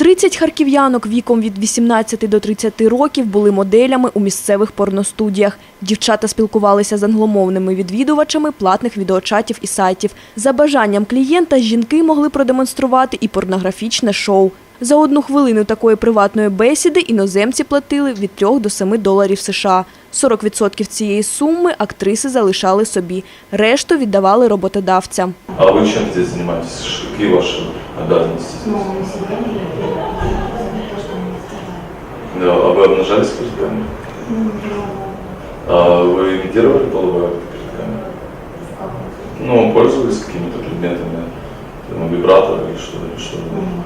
30 харків'янок віком від 18 до 30 років були моделями у місцевих порностудіях. Дівчата спілкувалися з англомовними відвідувачами платних відеочатів і сайтів. За бажанням клієнта жінки могли продемонструвати і порнографічне шоу. За одну хвилину такої приватної бесіди іноземці платили від 3 до 7 доларів США. 40% цієї суми актриси залишали собі, решту віддавали роботодавцям. А вы чем здесь занимаетесь? Ш- Какие ваши обязанности? Ну, мы себя не то, что мы страдали. Да, а вы обнажались перед камерой? Ну, А вы имитировали половой акт перед камерой? в каком Ну, пользовались какими-то предметами? Ну, вибратор или что? Или что Мгм.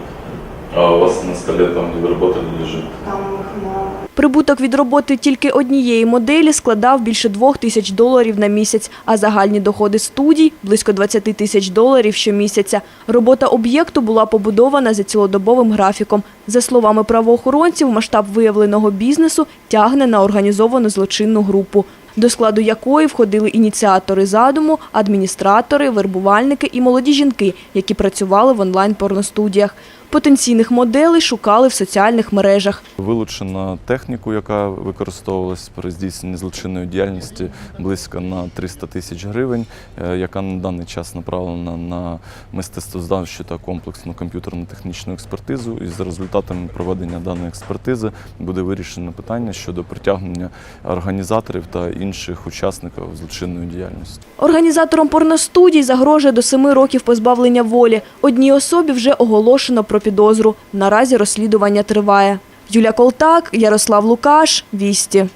а у вас на столе там, где вы работали, лежит? Там их много. Прибуток від роботи тільки однієї моделі складав більше двох тисяч доларів на місяць, а загальні доходи студій – близько 20 тисяч доларів щомісяця. Робота об'єкту була побудована за цілодобовим графіком. За словами правоохоронців, масштаб виявленого бізнесу тягне на організовану злочинну групу, до складу якої входили ініціатори задуму, адміністратори, вербувальники і молоді жінки, які працювали в онлайн-порностудіях. Потенційних моделей шукали в соціальних мережах. Вилучена техніку, яка використовувалась при здійсненні злочинної діяльності близько на 300 тисяч гривень, е, яка на даний час направлена на мистецтвознавчу та комплексну комп'ютерну технічну експертизу. І за результатами проведення даної експертизи буде вирішено питання щодо притягнення організаторів та інших учасників злочинної діяльності. Організаторам порностудій загрожує до семи років позбавлення волі. Одній особі вже оголошено про підозру. Наразі розслідування триває. Юля Колтак, Ярослав Лукаш, Вісті.